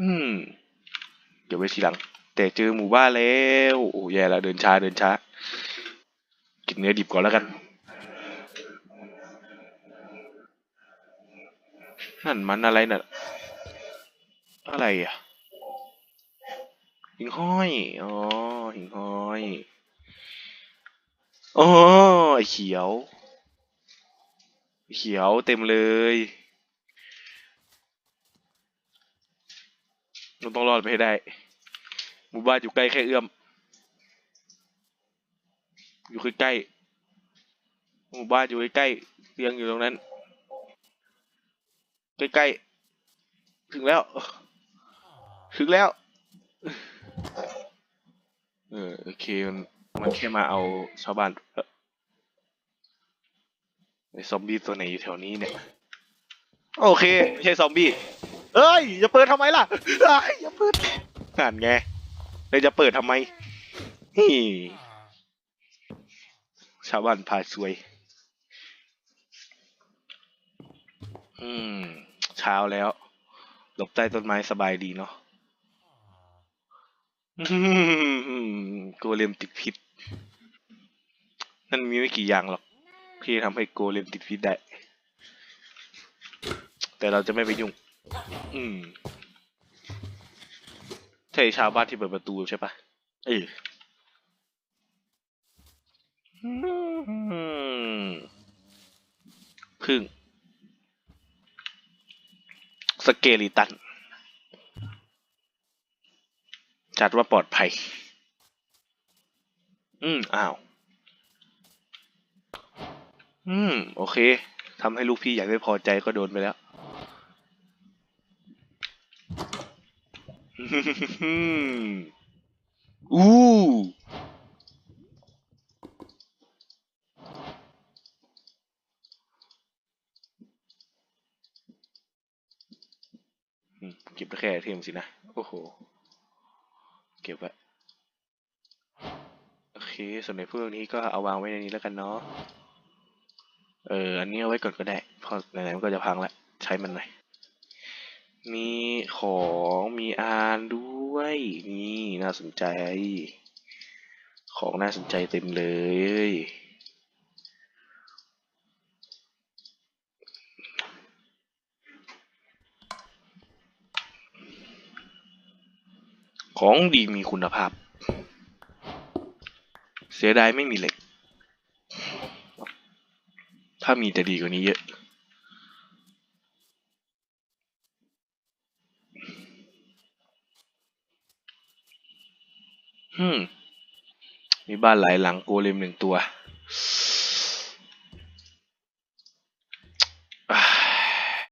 อืม เดี๋ยวไว้ทีหลัง แต่เจอหมู่บ้านแล้ว โอ้แย่แล้วเดินช้าเดินช้า กินเนื้อดิบก่อนแล้วกัน นั่นมันอะไรน่ะ อะไรอะ หิงห้อย อ๋อ หิงห้อยอ๋อไอเขียว เขียวเต็มเลย เราต้องรอดไปให้ได้ หมู่บ้านอยู่ใกล้แค่เอื้อม อยู่ใกล้ๆหมู่บ้านอยู่ใกล้ๆเตียงอยู่ตรงนั้น ใกล้ๆถึงแล้ว ถึงแล้ว เออโอเคมันมันแค่มาเอาชาวบ้านเอ้อไอซอมบี้ตัวไหนอยู่แถวนี้เนี่ย โอเคไม่ใช่ซอมบี้ เอ้ยอย่าเปิดทำไมล่ะเอ้ยอย่าเปิดนั่นไงเลยจะเปิดทำไมนี่ชาวบ้านพาซวย อืม เช้าแล้ว หลบใต้ต้นไม้สบายดีเนาะอืมโกเลมติดพิษ นั่นมีไม่กี่อย่างหรอก ที่ทำให้โกเลมติดพิษได้ แต่เราจะไม่ไปยุ่ง อืมใช่ชาวบ้านที่เปิดประตูใช่ปะเอออืมพึ่ง สเกลิตัน จัดว่าปลอดภัย อืม อ้าว อืม โอเค ทำให้ลูกพี่อยากไม่พอใจก็โดนไปแล้ว อืมอู้เก็บได้แค่ไอเทมสินะ โอ้โห เก็บไว้โอเค ส่วนในพวกนี้ก็เอาวางไว้ในนี้แล้วกันเนาะ เออ อันนี้เอาไว้ก่อนก็ได้ เพราะไหนๆมันก็จะพังแล้ว ใช้มันหน่อย มีของมีอานด้วย นี่น่าสนใจ ของน่าสนใจเต็มเลย ของดีมีคุณภาพ เสียดายไม่มีเหล็ก ถ้ามีจะดีกว่านี้เยอะ มีบ้านหลายหลังโกเลมหนึ่งตัว